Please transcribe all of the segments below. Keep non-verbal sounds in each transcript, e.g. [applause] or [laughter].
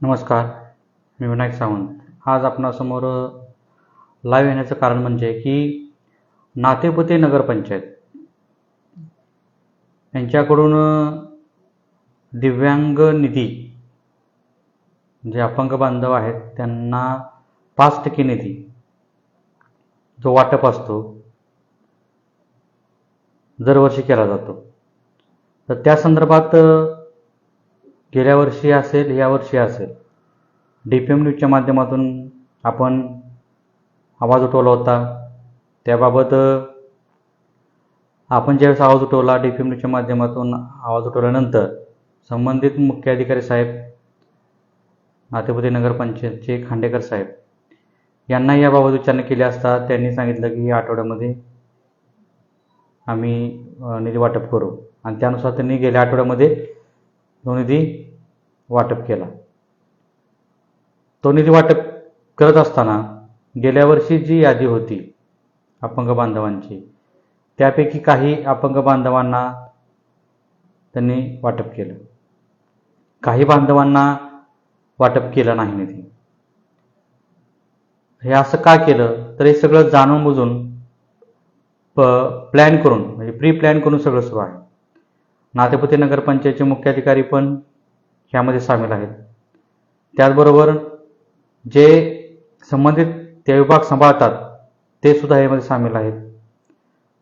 नमस्कार मी विनायक सावंत. आज आपणासमोर लाईव्ह येण्याचं कारण म्हणजे की नातेपुते नगरपंचायत यांच्याकडून दिव्यांग निधी जे अपंग बांधव आहेत त्यांना पाच टक्के निधी जो वाटप असतो दरवर्षी केला जातो. तर त्या संदर्भात गेल्या वर्षी असेल या वर्षी असेल. डी पी एम न्यूजच्या माध्यमातून आपण आवाज उठवला होता. त्याबाबत आपण ज्यावेळेस आवाज उठवला डी पी एम न्यूजच्या माध्यमातून आवाज उठवल्यानंतर संबंधित मुख्य अधिकारी साहेब नातेपुती नगरपंचायतचे खांडेकर साहेब यांना याबाबत विचारणा केली असता त्यांनी सांगितलं की या आठवड्यामध्ये आम्ही निधी वाटप करू. आणि त्यानुसार त्यांनी गेल्या आठवड्यामध्ये तो निधी वाटप केला. तो निधी वाटप करत असताना गेल्या वर्षी जी यादी होती अपंग बांधवांची त्यापैकी काही अपंग बांधवांना त्यांनी वाटप केलं. काही बांधवांना वाटप केलं नाही निधी. हे असं का केलं? तर हे सगळं जाणून बुजून प प्लॅन करून म्हणजे प्री प्लॅन करून सगळं सुरू आहे. नातेपुती नगरपंचायतचे मुख्याधिकारी पण ह्यामध्ये सामील आहेत. त्याचबरोबर जे संबंधित ते विभाग सांभाळतात ते सुद्धा यामध्ये सामील आहेत.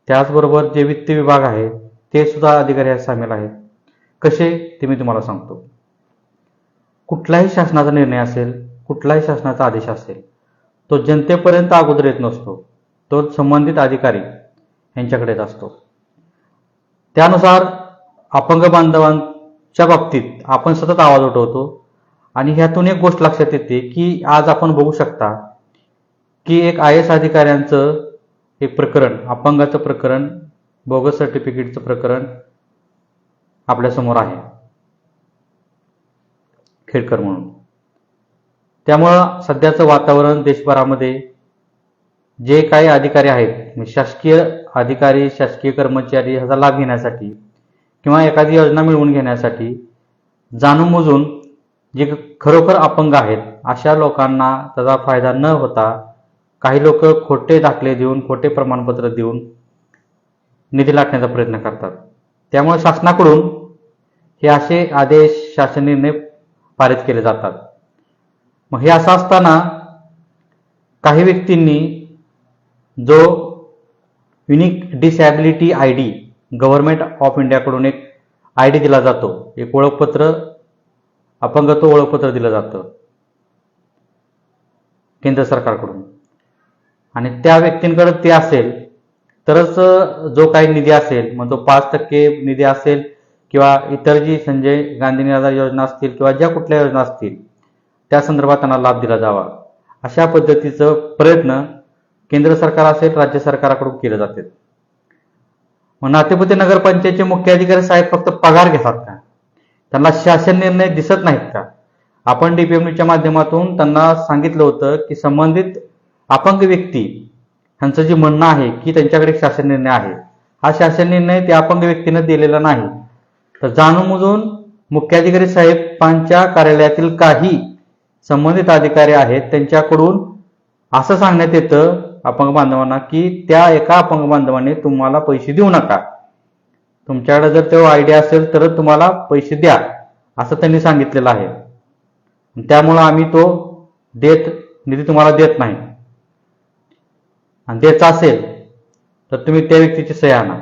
त्याचबरोबर जे वित्त विभाग आहे ते सुद्धा अधिकारी यात सामील आहेत. कसे? ते मी तुम्हाला सांगतो. कुठलाही शासनाचा निर्णय असेल कुठलाही शासनाचा आदेश असेल तो जनतेपर्यंत अगोदर येत नसतो. तो संबंधित अधिकारी यांच्याकडे येत असतो. त्यानुसार अपंग बांधवांच्या बाबतीत आपण सतत आवाज उठवतो. आणि ह्यातून एक गोष्ट लक्षात येते की आज आपण बघू शकता की एक आय एस अधिकाऱ्यांचं एक प्रकरण अपंगाचं प्रकरण बोगस सर्टिफिकेटचं प्रकरण आपल्यासमोर आहे. खेडकर म्हणून. त्यामुळं सध्याचं वातावरण देशभरामध्ये जे काही अधिकारी आहेत म्हणजे शासकीय अधिकारी शासकीय कर्मचारी ह्याचा लाभ घेण्यासाठी किंवा एखादी योजना मिळवून घेण्यासाठी जाणून मोजून जे खरोखर अपंग आहेत अशा लोकांना त्याचा फायदा न होता काही लोक खोटे दाखले देऊन खोटे प्रमाणपत्र देऊन निधी लाटण्याचा प्रयत्न करतात. त्यामुळे शासनाकडून हे असे आदेश शासन निर्णय पारित केले जातात. मग हे असं असताना काही व्यक्तींनी जो unique disability I D government of इंडियाकडून एक आय डी दिला जातो. एक ओळखपत्र अपंगत्व ओळखपत्र दिलं जातं. केंद्र सरकारकडून. आणि त्या व्यक्तींकडे ते असेल तरच जो काही निधी असेल मग तो पाच टक्के निधी असेल किंवा इतर जी संजय गांधी निराधार योजना असतील किंवा ज्या कुठल्या योजना असतील त्या संदर्भात त्यांना लाभ दिला जावा. अशा पद्धतीचं प्रयत्न केंद्र सरकार असेल राज्य सरकाराकडून केले जातात. मग नातेपुते नगरपंचायतचे मुख्य अधिकारी साहेब फक्त पगार घेतात का? त्यांना शासन निर्णय दिसत नाहीत का? आपण डीपीएमच्या माध्यमातून त्यांना सांगितलं होतं की संबंधित अपंग व्यक्ती ह्यांचं जे म्हणणं आहे की त्यांच्याकडे शासन निर्णय आहे हा शासन निर्णय त्या अपंग व्यक्तीने दिलेला नाही. तर जाणून बुजून मुख्याधिकारी साहेबांच्या कार्यालयातील काही संबंधित अधिकारी आहेत त्यांच्याकडून असं सांगण्यात येतं अपंग बांधवांना की त्या एका अपंग बांधवाने तुम्हाला पैसे देऊ नका. तुमच्याकडे जर तो आयडिया असेल तरच तुम्हाला पैसे द्या असं त्यांनी सांगितलेलं आहे. त्यामुळं आम्ही तो देत निधी तुम्हाला देत नाही. आणि द्यायचा असेल तर तुम्ही त्या व्यक्तीची सही आणा.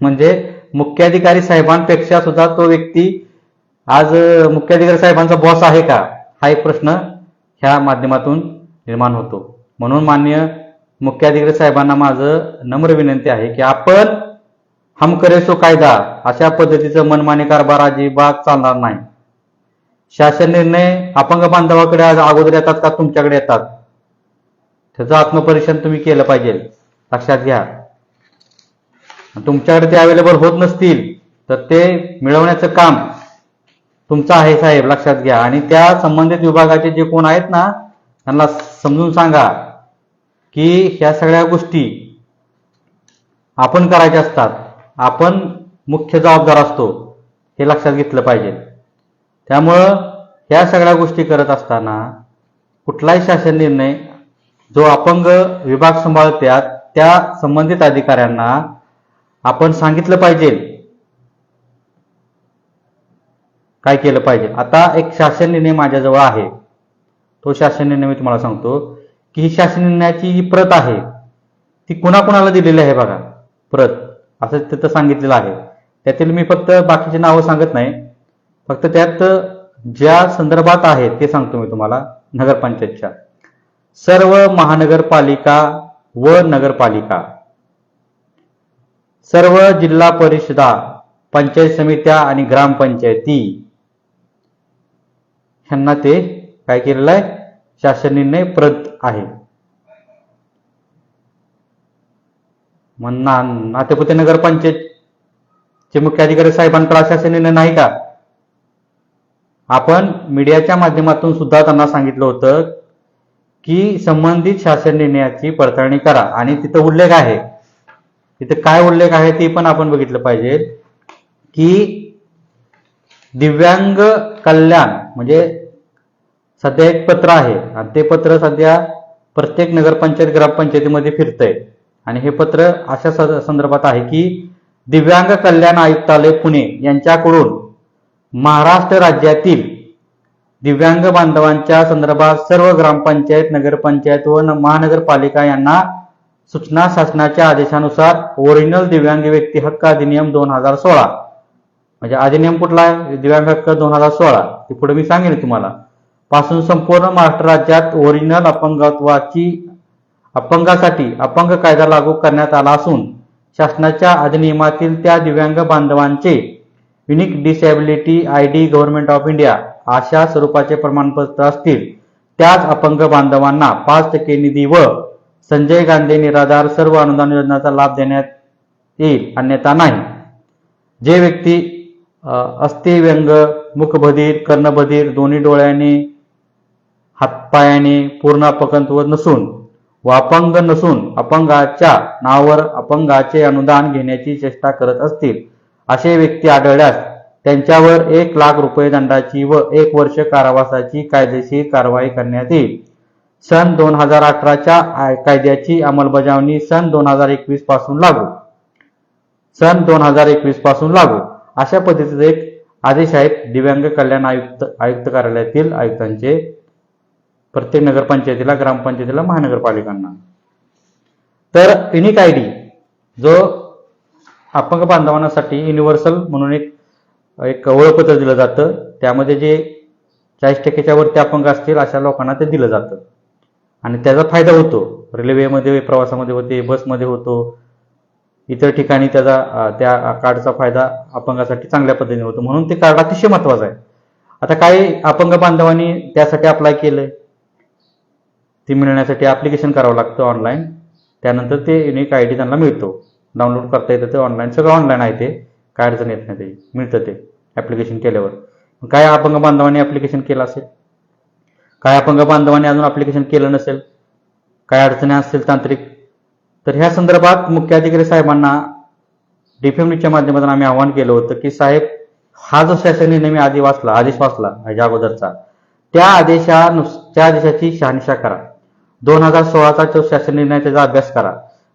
म्हणजे मुख्याधिकारी साहेबांपेक्षा सुद्धा तो व्यक्ती आज मुख्याधिकारी साहेबांचा बॉस आहे का? हा एक प्रश्न ह्या माध्यमातून निर्माण होतो. म्हणून मान्य मुख्याधिकारी साहेबांना माझं नम्र विनंती आहे की आपण हम करेसो कायदा अशा पद्धतीचं मनमानी कारभार अजिबात चालणार नाही. शासन निर्णय अपंग बांधवाकडे आज अगोदर येतात का तुमच्याकडे येतात? त्याचं आत्मपरीक्षण तुम्ही केलं पाहिजे. लक्षात घ्या. तुमच्याकडे ते अवेलेबल होत नसतील तर ते मिळवण्याचं काम तुमचं आहे साहेब लक्षात घ्या. आणि त्या संबंधित विभागाचे जे कोण आहेत ना त्यांना समजून सांगा. की ह्या सगळ्या गोष्टी आपण करायच्या असतात. आपण मुख्य जबाबदार असतो हे लक्षात घेतलं पाहिजे. त्यामुळं ह्या सगळ्या गोष्टी करत असताना कुठलाही शासन निर्णय जो अपंग विभाग सांभाळत्यात त्या संबंधित अधिकाऱ्यांना आपण सांगितलं पाहिजे. काय केलं पाहिजे? आता एक शासन निर्णय माझ्याजवळ आहे. तो शासन निर्णय मी तुम्हाला सांगतो. की ही शासनाची जी प्रत आहे ती कुणाकुणाला दिलेली आहे बघा? प्रत. असं तिथं सांगितलेलं आहे. त्यातील मी फक्त बाकीची नावं सांगत नाही. फक्त त्यात ज्या संदर्भात आहे ते सांगतो मी तुम्हाला नगरपंचायतच्या. सर्व महानगरपालिका व नगरपालिका. सर्व जिल्हा परिषदा पंचायत समित्या आणि ग्रामपंचायती. ह्यांना ते काय केलेलं आहे? शासन निर्णय प्रत आहे. मग ना नातेपुते नगरपंचायतचे मुख्य अधिकारी साहेबांकडे शासन निर्णय नाही का? आपण मीडियाच्या माध्यमातून सुद्धा त्यांना सांगितलं होतं की संबंधित शासन निर्णयाची पडताळणी करा. आणि तिथं उल्लेख आहे. तिथे काय उल्लेख आहे ते पण आपण बघितलं पाहिजे की दिव्यांग कल्याण म्हणजे सध्या एक पत्र आहे. आणि ते पत्र सध्या प्रत्येक नगरपंचायत ग्रामपंचायतीमध्ये फिरतंय. आणि हे पत्र अशा स- संदर्भात आहे की दिव्यांग कल्याण आयुक्तालय पुणे यांच्याकडून महाराष्ट्र राज्यातील दिव्यांग बांधवांच्या संदर्भात सर्व ग्रामपंचायत नगरपंचायत व महानगरपालिका यांना सूचना शासनाच्या आदेशानुसार ओरिजिनल दिव्यांग व्यक्ती हक्क अधिनियम दोन हजार सोळा. म्हणजे अधिनियम कुठला आहे? दिव्यांग हक्क दोन हजार सोळा. ते पुढे मी सांगेन तुम्हाला. पासून संपूर्ण महाराष्ट्र राज्यात ओरिजिनल अपंगत्वाची अपंगासाठी अपंग कायदा लागू करण्यात आला असून शासनाच्या अधिनियमातील त्या दिव्यांग बांधवांचे unique disability I D government of India अशा स्वरूपाचे प्रमाणपत्र असतील. त्याच अपंग बांधवांना पाच टक्के निधी व संजय गांधी निराधार सर्व अनुदान योजनांचा लाभ देण्यात येईल अन्यथा नाही. जे व्यक्ती अस्थिव्यंग मुखबधीर कर्णबधीर दोन्ही डोळ्याने हातपायाने पूर्ण अपंगत्व नसून व अपंग नसून अपंगाच्या नावावर अपंगाचे अनुदान घेण्याची चेष्टा करत असतील असे व्यक्ती आढळल्यास त्यांच्यावर एक लाख रुपये दंडाची व एक वर्ष कारावासाची कायदेशीर कारवाई करण्यात येईल. सन दोन हजार अठराच्या कायद्याची अंमलबजावणी सन दोन हजार एकवीसपासून लागू. सन दोन हजार एकवीसपासून लागू. अशा पद्धतीचे एक आदेश आहेत दिव्यांग कल्याण आयुक्त आयुक्त कार्यालयातील आयुक्तांचे. प्रत्येक नगरपंचायतीला ग्रामपंचायतीला महानगरपालिकांना. तर युनिक आय डी जो अपंग बांधवांसाठी युनिव्हर्सल म्हणून एक एक ओळखपत्र दिलं जातं. त्यामध्ये जे चाळीस टक्क्याच्या वरती अपंग असतील अशा लोकांना ते दिलं जातं. आणि त्याचा फायदा होतो. रेल्वेमध्ये प्रवासामध्ये होते बसमध्ये होतो. इतर ठिकाणी त्याचा त्या कार्डचा फायदा अपंगासाठी चांगल्या पद्धतीने होतो. म्हणून ते कार्ड अतिशय महत्वाचं आहे. आता काही अपंग बांधवांनी त्यासाठी अप्लाय केलं ती मिळण्यासाठी ॲप्लिकेशन करावं लागतं ऑनलाईन त्यानंतर ते युनिक आय डी त्यांना मिळतो. डाउनलोड करता येतं ते ऑनलाईन सगळं ऑनलाईन आहे ते. काय अडचण येत नाही ते. मिळतं ते ॲप्लिकेशन केल्यावर. काय अपंग बांधवांनी ॲप्लिकेशन केलं असेल? काय अपंग बांधवांनी अजून ॲप्लिकेशन केलं नसेल? काय अडचणी असतील तांत्रिक? तर ह्या संदर्भात मुख्य अधिकारी साहेबांना डीफेमडीच्या माध्यमातून आम्ही आवाहन केलं होतं की साहेब हा जो शासन निर्णय मी आधी वाचला आदेश वाचला ह्याच्या अगोदरचा त्या आदेशानुस त्या आदेशाची शहानिशा करा. दोन हजार सोळाचा तो शासन निर्णय त्याचा अभ्यास करा.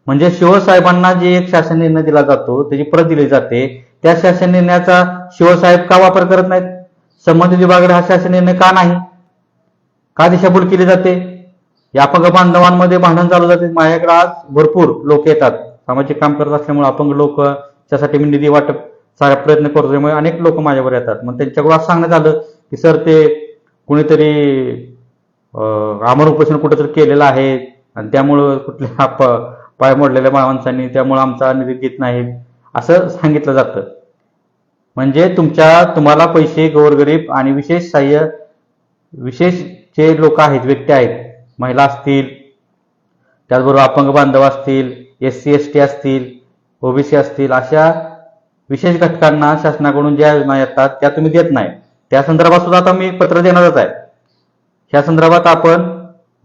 म्हणजे शिवसाहेबांना जे एक शासन निर्णय दिला जातो त्याची प्रत दिली जाते त्या शासन निर्णयाचा शिवसाहेब का वापर करत नाहीत? संबंधित विभागाकडे हा शासन निर्णय का नाही? का दिशाभूल केली जाते? या अपंग बांधवांमध्ये भांडण चालू जाते. माझ्याकडे आज भरपूर लोक येतात. सामाजिक काम करत असल्यामुळे अपंग लोक त्यासाठी मी निधी वाटप सारा प्रयत्न करतो त्यामुळे अनेक लोक माझ्यावर येतात. मग त्यांच्याकडून असं सांगण्यात आलं की सर ते कुणीतरी आमर उपोषण कुठेतरी केलेलं आहे आणि त्यामुळं कुठल्या [laughs] प- पाय मोडलेल्या माणसांनी त्यामुळं आमचा निधी देत नाही. असं सांगितलं जातं. म्हणजे तुमच्या तुम्हाला पैसे गोरगरीब आणि विशेष सहाय्य विशेष जे लोक आहेत व्यक्ती आहेत महिला असतील त्याचबरोबर अपंग बांधव असतील एस सी एस टी असतील ओबीसी असतील अशा विशेष घटकांना शासनाकडून ज्या योजना येतात त्या तुम्ही देत नाही. त्या संदर्भात सुद्धा आता मी पत्र देणारच आहे. ह्या संदर्भात आपण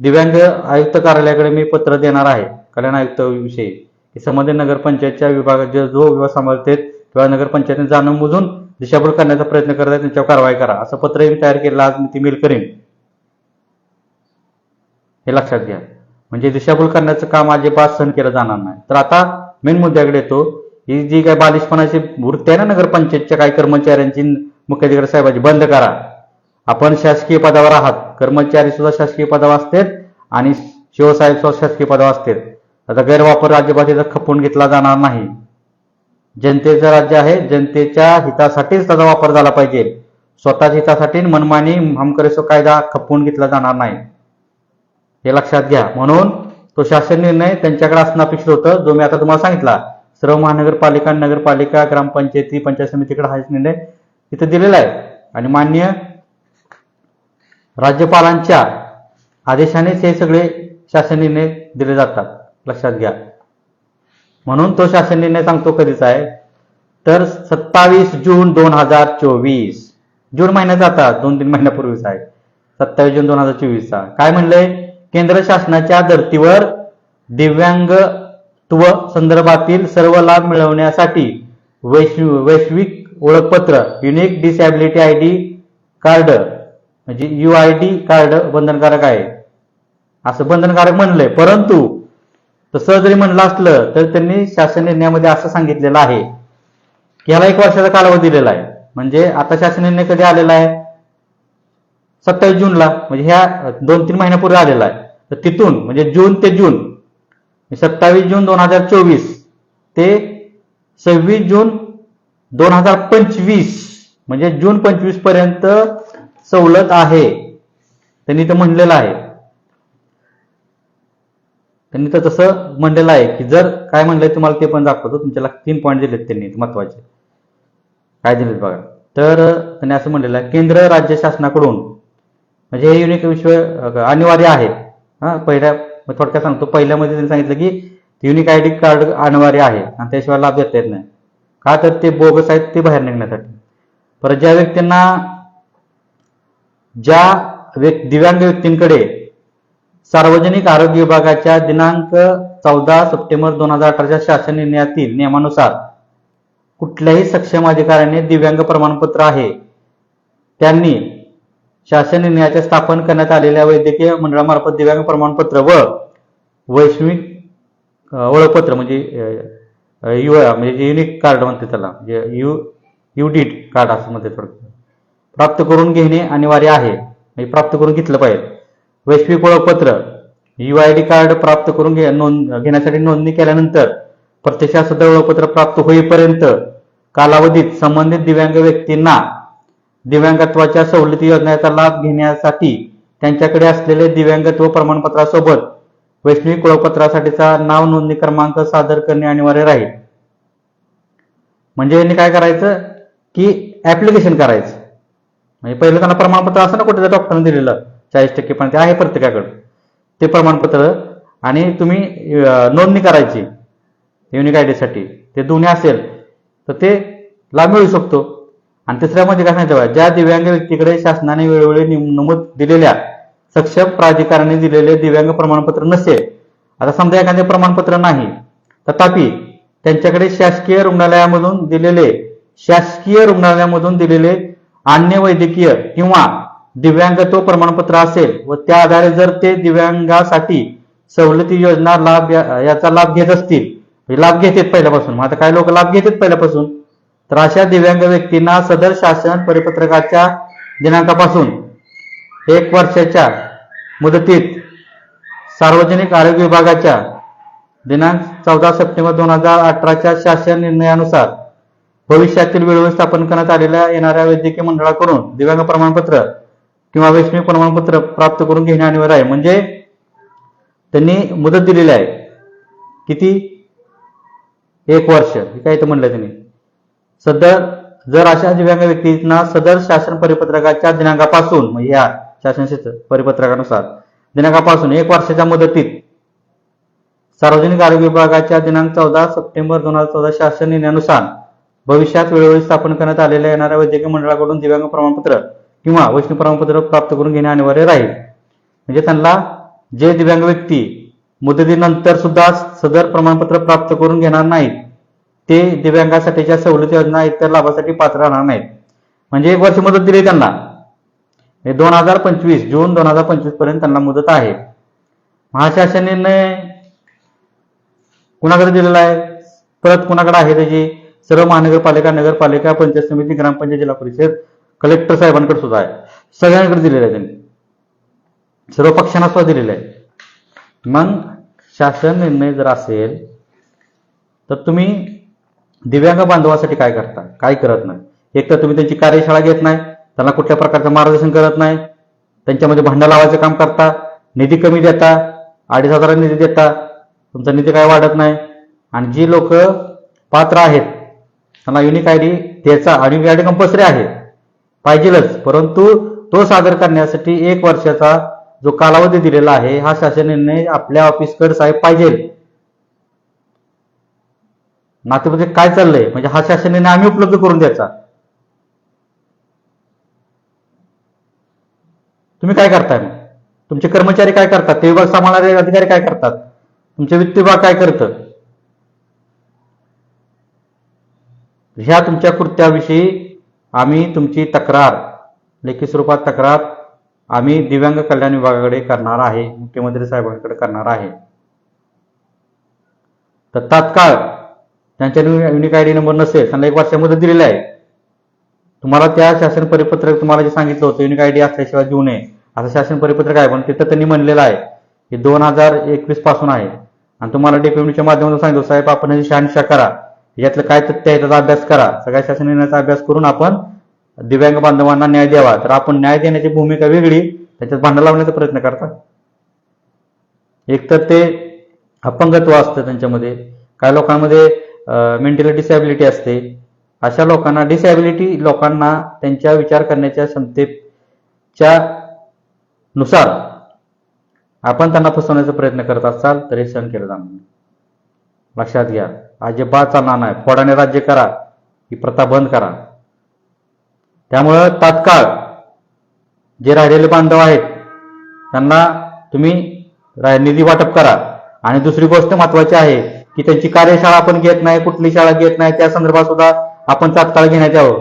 दिव्यांग आयुक्त कार्यालयाकडे मी पत्र देणार आहे कल्याण आयुक्त विषयी की संबंधित नगरपंचायतच्या विभागात जे जो विभाग सांभाळते किंवा नगरपंचायतीने जाणून बुजून दिशाभूल करण्याचा प्रयत्न करत आहे त्यांच्यावर कारवाई करा. असं पत्रही मी तयार केलं आज मी ती मेल करेन हे लक्षात घ्या. म्हणजे दिशाभूल करण्याचं काम अजिबात सहन केलं जाणार नाही. तर आता मेन मुद्द्याकडे येतो ही जी काय बालिशपणाची वृत्ती आहे ना नगरपंचायतच्या काही कर्मचाऱ्यांची मुख्याधिकारी साहेबाची बंद करा. आपण शासकीय पदावर आहात. कर्मचारी सुद्धा शासकीय पदावर असतात आणि शिवसाहेब सुद्धा शासकीय पदावर असतात. आता गैरवापर अजिबात खपवून घेतला जाणार नाही. जनतेचं राज्य आहे. जनतेच्या हितासाठीच त्याचा वापर झाला पाहिजे. स्वतःच्या हितासाठी मनमानी हमकरेसो कायदा खपवून घेतला जाणार नाही. हे लक्षात घ्या. म्हणून तो शासन निर्णय त्यांच्याकडे असणं अपेक्षित होतं जो मी आता तुम्हाला सांगितला. सर्व महानगरपालिका नगरपालिका ग्रामपंचायती पंचायत समितीकडे हा निर्णय इथं दिलेला आहे. आणि मान्य राज्यपालांच्या आदेशानेच हे सगळे शासन निर्णय दिले जातात. लक्षात घ्या. म्हणून तो शासन निर्णय सांगतो कधीचा आहे? तर सत्तावीस जून दोन हजार चोवीस. जून महिन्यात जातात दोन तीन महिन्यापूर्वीचा आहे. सत्तावीस जून दोन हजार चोवीसचा. काय म्हणलंय? केंद्र शासनाच्या धर्तीवर दिव्यांगत्व संदर्भातील सर्व लाभ मिळवण्यासाठी वैश्व वैश्विक ओळखपत्र unique disability I D card म्हणजे यू आय डी कार्ड बंधनकारक आहे. असं बंधनकारक म्हणलंय. परंतु तसं जरी म्हणलं असलं तर त्यांनी शासन निर्णयामध्ये असं सांगितलेलं आहे. की ह्याला एक वर्षाचा कालावधी दिलेला आहे. म्हणजे आता शासन निर्णय कधी आलेला आहे? सत्तावीस जूनला. म्हणजे ह्या दोन तीन महिन्यापूर्वी आलेला आहे. तर तिथून म्हणजे जून ते जून म्हणजे सत्तावीस जून दोन हजार चोवीस ते सव्वीस जून दोन हजार पंचवीस म्हणजे जून पंचवीसपर्यंत सवलत आहे. त्यांनी तर म्हणलेलं आहे. त्यांनी तर तसं म्हणलेलं आहे की जर काय म्हणलंय तुम्हाला ते पण दाखवतो. तुमच्याला तीन पॉईंट दिलेत त्यांनी महत्त्वाचे. काय दिलेत बघा. तर त्यांनी असं म्हणलेलं आहे केंद्र राज्य शासनाकडून म्हणजे हे युनिक विश्व अनिवार्य आहे. हा पहिल्या थोडक्यात सांगतो पहिल्यामध्ये त्यांनी सांगितलं की युनिक आय डी कार्ड अनिवार्य आहे. आणि त्याशिवाय लाभ देता येत नाही. का तर ते बोगस आहेत ते बाहेर निघण्यासाठी. परत ज्या व्यक्तींना ज्या व्यक् दिव्यांग व्यक्तींकडे सार्वजनिक आरोग्य विभागाच्या दिनांक चौदा सप्टेंबर दोन हजार अठराच्या शासन निर्णयातील नियमानुसार कुठल्याही सक्षम अधिकाऱ्याने दिव्यांग प्रमाणपत्र आहे. त्यांनी शासन निर्णयाचे स्थापन करण्यात आलेल्या वैद्यकीय मंडळामार्फत दिव्यांग प्रमाणपत्र व वैश्विक ओळखपत्र म्हणजे अ, यु म्हणजे युनिक कार्ड म्हणते त्याला. म्हणजे यू युडीट कार्ड असं म्हणते थोडं प्राप्त करून घेणे अनिवार्य आहे. म्हणजे प्राप्त करून घेतलं पाहिजे. वैश्विक ओळखपत्र यू आय डी कार्ड प्राप्त करून घे नोंद घेण्यासाठी नोंदणी केल्यानंतर प्रत्यक्षात सदर ओळखपत्र प्राप्त होईपर्यंत कालावधीत संबंधित दिव्यांग व्यक्तींना दिव्यांगत्वाच्या सवलती योजनेचा लाभ घेण्यासाठी त्यांच्याकडे असलेले दिव्यांगत्व प्रमाणपत्रासोबत वैश्विक ओळखपत्रासाठीचा नाव नोंदणी क्रमांक सादर करणे अनिवार्य राहील. म्हणजे यांनी काय करायचं? की ऍप्लिकेशन करायचं. म्हणजे पहिलं त्यांना प्रमाणपत्र असं ना कुठे डॉक्टरने दिलेलं. चाळीस टक्के पण ते आहे प्रत्येकाकडे. ते प्रमाणपत्र आणि तुम्ही नोंदणी करायची. युनिक आय डीसाठी ते दोन्ही असेल तर ते लाभ मिळू शकतो. आणि तिसऱ्यामध्ये म्हणजे काय सांगितलं ज्या दिव्यांग व्यक्तीकडे शासनाने वेळोवेळी नमूद दिलेल्या सक्षम प्राधिकाराने दिलेले दिव्यांग प्रमाणपत्र नसेल आता समजा एखादे प्रमाणपत्र नाही तथापि त्यांच्याकडे शासकीय रुग्णालयामधून दिलेले शासकीय रुग्णालयामधून दिलेले अन्य वैद्यकीय किंवा दिव्यांगत्व प्रमाणपत्र असेल व त्या आधारे जर ते दिव्यांगासाठी सवलती योजना लाभ या- याचा लाभ घेत असतील लाभ घेतात पहिल्यापासून. मग आता काही लोक लाभ घेतात पहिल्यापासून. तर अशा दिव्यांग व्यक्तींना सदर शासन परिपत्रकाच्या दिनांकापासून एक वर्षाच्या मुदतीत सार्वजनिक आरोग्य विभागाच्या दिनांक चौदा सप्टेंबर दोन हजार अठराच्या शासन निर्णयानुसार भविष्यातील वेळ स्थापन करण्यात आलेल्या येणाऱ्या वैद्यकीय मंडळाकडून दिव्यांग प्रमाणपत्र किंवा वैश्विक प्रमाणपत्र प्राप्त करून घेणे अनिवार्य आहे. म्हणजे त्यांनी मुदत दिलेली आहे. किती? एक वर्ष. हे काय इथं म्हणलं त्यांनी? सदर जर अशा दिव्यांग व्यक्तींना सदर शासन परिपत्रकाच्या दिनांकापासून म्हणजे या शासन क्षेत्र परिपत्रकानुसार दिनांकापासून एक वर्षाच्या मुदतीत सार्वजनिक आरोग्य विभागाच्या दिनांक चौदा सप्टेंबर दोन हजार चौदा शासन निर्णयानुसार भविष्यात वेळोवेळी स्थापन करण्यात आलेल्या येणाऱ्या वैद्यकीय मंडळाकडून दिव्यांग प्रमाणपत्र किंवा वैष्णव प्रमाणपत्र प्राप्त करून घेणे अनिवार्य राहील. म्हणजे त्यांना जे दिव्यांग व्यक्ती मुदतीनंतर सुद्धा सदर प्रमाणपत्र प्राप्त करून घेणार नाहीत ते दिव्यांगासाठीच्या सवलती योजना इतर लाभासाठी पात्र राहणार नाहीत. म्हणजे एक वर्ष मुदत दिली त्यांना. दोन हजार पंचवीस जून दोन हजार पंचवीसपर्यंत त्यांना मुदत आहे. महाशासन निर्णय कुणाकडे दिलेला आहे? परत कुणाकडे आहे त्याची? सर्व महानगरपालिका नगरपालिका पंचायत समिती ग्रामपंचायत जिल्हा परिषद कलेक्टर साहेबांकडे सुद्धा आहे. सगळ्यांकडे दिलेलं आहे त्यांनी. सर्व पक्षांना सुद्धा दिलेलं आहे. मग शासन निर्णय जर असेल तर तुम्ही दिव्यांग बांधवासाठी काय करता? काय करत नाही? एक तर तुम्ही त्यांची कार्यशाळा घेत नाही त्यांना कुठल्या प्रकारचं मार्गदर्शन करत नाही त्यांच्यामध्ये भांडं लावायचं काम करता निधी कमी देता अडीच हजार निधी देता तुमचा निधी काय वाढत नाही. आणि जी लोक पात्र आहेत त्यांना युनिक आय डी द्यायचा आणि युनिक आय डी कंपल्सरी आहे. पाहिजेलच. परंतु तो सादर करण्यासाठी एक वर्षाचा जो कालावधी दिलेला आहे हा शासन निर्णय आपल्या ऑफिसकडे साहेब पाहिजे. नातेमध्ये काय चाललंय? म्हणजे हा शासन निर्णय आम्ही उपलब्ध करून द्यायचा. तुम्ही काय करताय मग? तुमचे कर्मचारी काय करतात? ते विभाग सांभाळणारे अधिकारी काय करतात? तुमचे वित्त विभाग काय करतं? ह्या तुमच्या कृत्याविषयी आम्ही तुमची तक्रार लेखी स्वरूपात तक्रार आम्ही दिव्यांग कल्याण विभागाकडे करणार आहे मुख्यमंत्री साहेबांकडे करणार आहे. तर तात्काळ त्यांच्या युनिक आय डी नंबर नसेल त्यांना एक वर्षामध्ये दिलेला आहे. तुम्हाला त्या शासन परिपत्रक तुम्हाला जे सांगितलं होतं युनिक आय डी असल्याशिवाय देऊ नये असं शासन परिपत्रक आहे पण तिथं त्यांनी म्हणलेलं आहे की दोन हजार एकवीसपासून आहे. आणि तुम्हाला डीपीएमडीच्या माध्यमातून सांगितलं साहेब आपण याची शहानिशा करा. यातलं काय तथ्य आहे त्याचा अभ्यास करा. सगळ्या शासन निर्णयाचा अभ्यास करून आपण दिव्यांग बांधवांना न्याय द्यावा. तर आपण न्याय देण्याची भूमिका वेगळी त्याच्यात भांडं लावण्याचा प्रयत्न करता. एकतर ते अपंगत्व असतं त्यांच्यामध्ये. काही लोकांमध्ये मेंटल डिसॅबिलिटी असते. अशा लोकांना डिसॅबिलिटी लोकांना त्यांच्या विचार करण्याच्या क्षमतेच्या नुसार आपण त्यांना फसवण्याचा प्रयत्न करत असाल तरी सहन केलं जाणार लक्षात घ्या. अजिबात चालणार नाही फोडाने राज्य करा ही प्रथा बंद करा. त्यामुळं तात्काळ जे राहिलेले बांधव आहेत त्यांना तुम्ही निधी वाटप करा. आणि दुसरी गोष्ट महत्वाची आहे की त्यांची कार्यशाळा आपण घेत नाही कुठली शाळा घेत नाही त्या संदर्भात सुद्धा आपण तात्काळ घेण्यात यावं.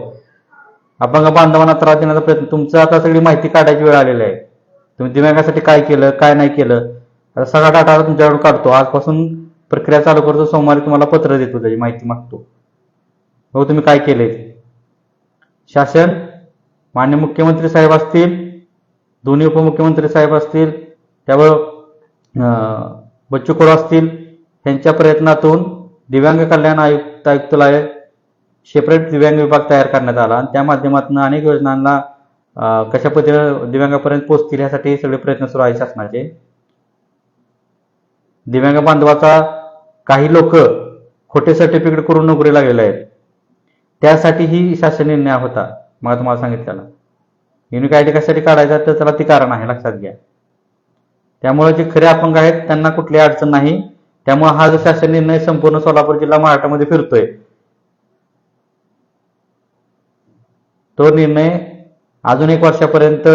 अपंग बांधवांना त्रास देण्याचा प्रयत्न तुमचं आता सगळी माहिती काढायची वेळ आलेली आहे. तुम्ही दिव्यांगासाठी काय केलं काय नाही केलं सगळा डाटा तुमच्याकडून काढतो. आजपासून प्रक्रिया चालू करतो सोमवारी तुम्हाला पत्र देतो त्याची माहिती मागतो. भाऊ तुम्ही काय केले शासन मान्य मुख्यमंत्री साहेब असतील दोन्ही उपमुख्यमंत्री साहेब असतील त्यावर बच्चू कडू असतील यांच्या प्रयत्नातून दिव्यांग कल्याण आयुक्त आयुक्तालय सेपरेट दिव्यांग विभाग तयार करण्यात आला. आणि त्या माध्यमातून अनेक योजनांना कशा पद्धतीने दिव्यांगापर्यंत पोहोचतील यासाठी सगळे प्रयत्न सुरू आहे शासनाचे. दिव्यांग बांधवाचा काही लोक खोटे सर्टिफिकेट करून नोकरीला गेले आहेत. त्यासाठीही शासन निर्णय होता मला तुम्हाला सांगितलेला. युनिक आय डी कशासाठी काढायचा तर त्याला ती कारण आहे लक्षात घ्या. त्यामुळे जे खरे अपंग आहेत त्यांना कुठली अडचण नाही. त्यामुळे हा जो शासन निर्णय संपूर्ण सोलापूर जिल्हा महाराष्ट्रामध्ये फिरतोय तो निर्णय अजून एक वर्षापर्यंत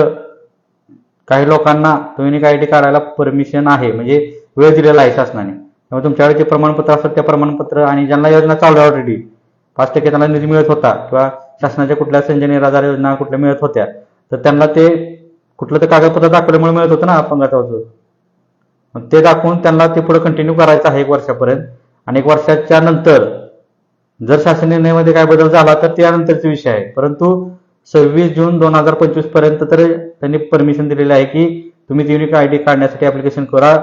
काही लोकांना तो युनिक आय डी काढायला परमिशन आहे म्हणजे वेळ दिलेला आहे शासनाने. त्यामुळे तुमच्याकडे जे प्रमाणपत्र असतात त्या प्रमाणपत्र आणि ज्यांना योजना चालू आहे ऑलरेडी पाच टक्के त्यांना निधी मिळत होता किंवा शासनाच्या कुठल्या संजय निराधार योजना कुठल्या मिळत होत्या तर त्यांना ते कुठलं तर कागदपत्र दाखवल्यामुळे मिळत होतं ना अपंगाचं ते दाखवून त्यांना ते पुढे कंटिन्यू करायचं आहे एक वर्षापर्यंत. आणि एक वर्षाच्या नंतर जर शासन निर्णयामध्ये काय बदल झाला तर त्यानंतरचा विषय आहे. परंतु सव्वीस जून दोन हजार पंचवीसपर्यंत तर त्यांनी परमिशन दिलेली आहे की तुम्ही युनिक आय डी काढण्यासाठी ऍप्लिकेशन करा.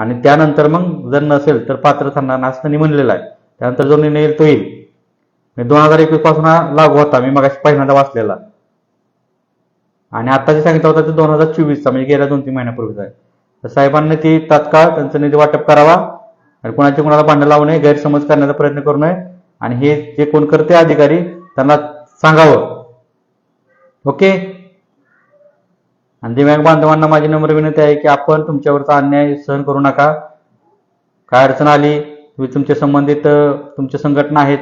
आणि त्यानंतर मग जर नसेल तर पात्र ठरणार असं त्यांनी म्हणलेलं आहे. त्यानंतर जो निर्णय येईल तो येईल. दोन हजार एकवीसपासून हा लागू होता. मी मगाशी पहिल्यांदा वाचलेला. आणि आता जे सांगितलं होतं ते दोन हजार चोवीसचा म्हणजे गेल्या दोन तीन महिन्यापूर्वीचा आहे. तर साहेबांनी ती तात्काळ त्यांचं निधी वाटप करावा आणि कोणाच्या कोणाला भांडण लावू नये गैरसमज करण्याचा प्रयत्न करू नये. आणि हे जे कोण करते अधिकारी त्यांना सांगावं. ओके? आणि दिव्यांग बांधवांना माझी नम्र विनंती आहे की आपण तुमच्यावरचा अन्याय सहन करू नका. काय अडचण आली तुम्ही तुमचे संबंधित तुमच्या संघटना आहेत.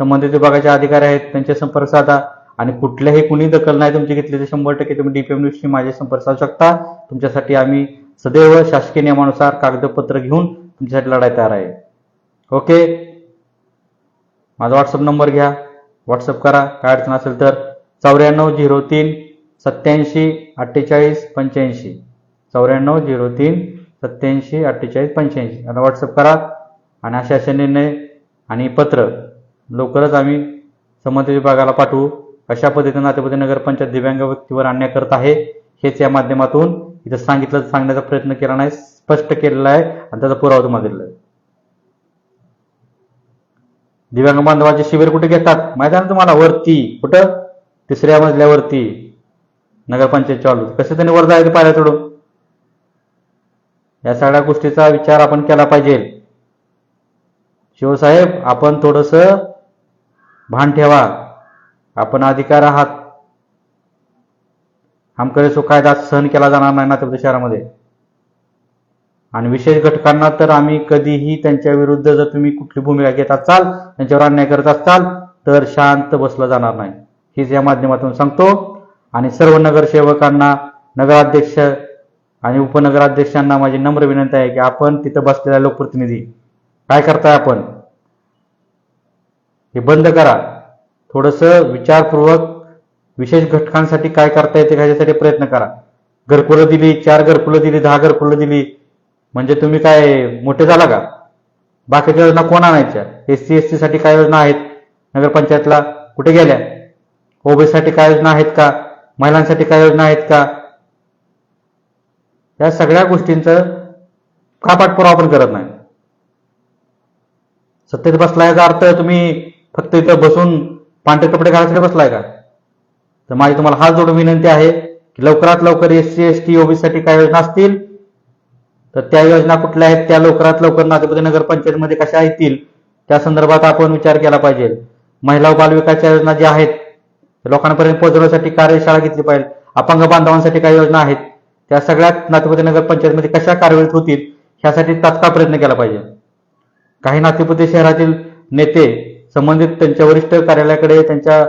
संबंधित विभागाचे अधिकारी आहेत त्यांचे संपर्क साधा. आणि कुठल्याही कुणी दखल नाही तुमची घेतली तर शंभर टक्के तुम्ही डीपीएम न्यूजशी माझे संपर्क साधू शकता. तुमच्यासाठी आम्ही सदैव शासकीय नियमानुसार कागदपत्र घेऊन तुमच्यासाठी लढाई तयार आहे. ओके? माझा व्हॉट्सअप नंबर घ्या. व्हॉट्सअप करा. काय अडचण असेल तर चौऱ्याण्णव झिरो तीन सत्याऐंशी अठ्ठेचाळीस पंच्याऐंशी. चौऱ्याण्णव झिरो तीन सत्याऐंशी अठ्ठेचाळीस पंच्याऐंशी. आता व्हॉट्सअप करा आणि असे असे निर्णय आणि पत्र लवकरच आम्ही संबंधित विभागाला पाठवू. अशा पद्धतीने नातेपती नगरपंचायत दिव्यांग व्यक्तीवर अन्याय करत आहे हेच या माध्यमातून इथं सांगितलं सांगण्याचा प्रयत्न केला नाही स्पष्ट केलेला आहे आणि त्याचा पुरावा तुम्हाला दिलेला आहे. दिव्यांग बांधवाचे शिबिर कुठे घेतात? माहिती आहे ना तुम्हाला वरती. कुठं? तिसऱ्या मजल्यावरती. नगरपंचायत चालू. कसं त्यांनी वर जायचं पायऱ्या चढून या सगळ्या गोष्टीचा विचार आपण केला पाहिजे. शिवसाहेब आपण थोडस भान ठेवा. आपण अधिकार आहात. आमकडे सो कायदा सहन केला जाणार नाही नातेवाईक शहरामध्ये आणि विशेष घटकांना तर आम्ही कधीही त्यांच्या विरुद्ध जर तुम्ही कुठली भूमिका घेत असाल त्यांच्यावर अन्याय करत असाल तर शांत बसलं जाणार नाही. हीच या माध्यमातून सांगतो. आणि सर्व नगरसेवकांना नगराध्यक्ष आणि उपनगराध्यक्षांना माझी नम्र विनंती आहे की आपण तिथं बसलेला लोकप्रतिनिधी काय करताय आपण? हे बंद करा. थोडंसं विचारपूर्वक विशेष घटकांसाठी काय करता येते ह्याच्यासाठी प्रयत्न करा. घरकुलं दिली चार घरकुलं दिली दहा घरकुलं दिली म्हणजे तुम्ही काय मोठे झाला का? बाकीच्या योजना कोण आणायच्या? एस सी एस सी साठी काय योजना आहेत? नगरपंचायतला कुठे गेल्या? ओबीसाठी काय योजना आहेत का? महिलांसाठी काय योजना आहेत का? या सगळ्या गोष्टींचं का पाठपुरावा आपण करत नाही? सत्तेत बसलाय याचा अर्थ तुम्ही फक्त इथं बसून पांढरे कपडे घालायसाठी बसलाय का? तर माझी तुम्हाला हात जोडून विनंती आहे की लवकरात लवकर एस सी एस टी ओबीसीसाठी काय योजना असतील तर त्या योजना कुठल्या आहेत त्या लवकरात लवकर नातेपती नगरपंचायतमध्ये कशा येतील त्या संदर्भात आपण विचार केला पाहिजे. महिला बालविकासच्या योजना ज्या आहेत लोकांपर्यंत पोहोचवण्यासाठी कार्यशाळा घेतली पाहिजे. अपंग बांधवांसाठी काही योजना आहेत. त्या सगळ्यात नातेपती नगरपंचायतमध्ये कशा कार्यरत होतील ह्यासाठी तात्काळ प्रयत्न केला पाहिजे. काही नातेपुते शहरातील नेते संबंधित त्यांच्या वरिष्ठ कार्यालयाकडे त्यांच्या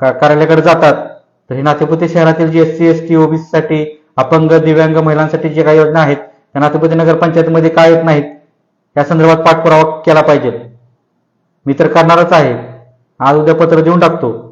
का- कार्यालयाकडे जातात. तर हे नातेपुते शहरातील जी S C S T OBC साठी अपंग दिव्यांग महिलांसाठी जे काही योजना आहेत त्या नातेपुते नगरपंचायतमध्ये काय येत नाहीत या संदर्भात पाठपुरावा केला पाहिजे. मी तर करणारच आहे. आज उद्या पत्र देऊन टाकतो.